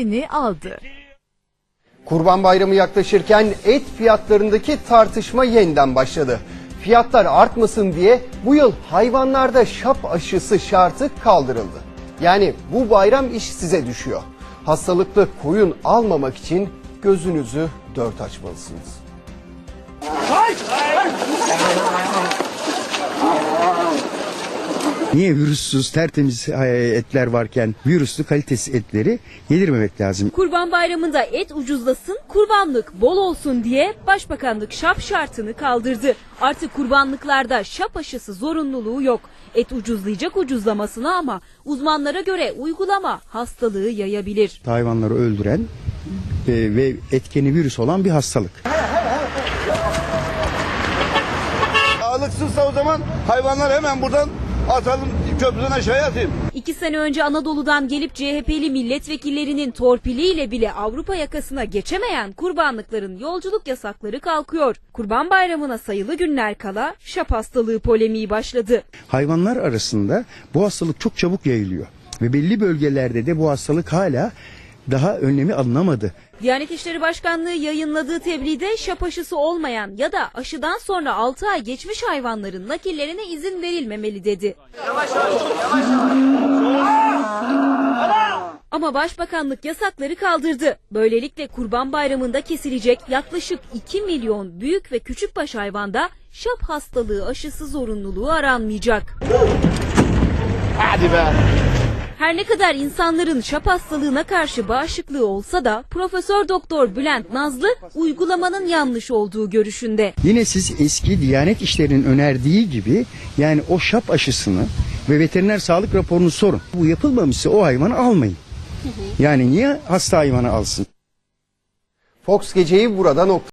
yerini aldı. Kurban Bayramı yaklaşırken et fiyatlarındaki tartışma yeniden başladı. Fiyatlar artmasın diye bu yıl hayvanlarda şap aşısı şartı kaldırıldı. Yani bu bayram iş size düşüyor. Hastalıklı koyun almamak için gözünüzü dört açmalısınız. Niye virüssüz tertemiz e, etler varken virüslü kalitesiz etleri yedirmemek lazım. Kurban Bayramı'nda et ucuzlasın, kurbanlık bol olsun diye Başbakanlık şap şartını kaldırdı. Artık kurbanlıklarda şap aşısı zorunluluğu yok. Et ucuzlayacak ucuzlamasına ama uzmanlara göre uygulama hastalığı yayabilir. Hayvanları öldüren e, ve etkeni virüs olan bir hastalık. Sağlıksızsa o zaman hayvanlar hemen buradan atalım köprüden aşağıya atayım. İki sene önce Anadolu'dan gelip CHP'li milletvekillerinin torpiliyle bile Avrupa yakasına geçemeyen kurbanlıkların yolculuk yasakları kalkıyor. Kurban Bayramı'na sayılı günler kala şap hastalığı polemiği başladı. Hayvanlar arasında bu hastalık çok çabuk yayılıyor. Ve belli bölgelerde de bu hastalık hala daha önlemi alınamadı. Diyanet İşleri Başkanlığı yayınladığı tebliğde şap aşısı olmayan ya da aşıdan sonra 6 ay geçmiş hayvanların nakillerine izin verilmemeli dedi. Ama Başbakanlık yasakları kaldırdı. Böylelikle Kurban Bayramı'nda kesilecek yaklaşık 2 milyon büyük ve küçükbaş hayvanda şap hastalığı aşısı zorunluluğu aranmayacak. Her ne kadar insanların şap hastalığına karşı bağışıklığı olsa da Profesör Doktor Bülent Nazlı uygulamanın yanlış olduğu görüşünde. Yine siz eski Diyanet İşleri'nin önerdiği gibi yani o şap aşısını ve veteriner sağlık raporunu sorun. Bu yapılmamışsa o hayvanı almayın. Yani niye hasta hayvanı alsın? Fox geceyi burada nokta.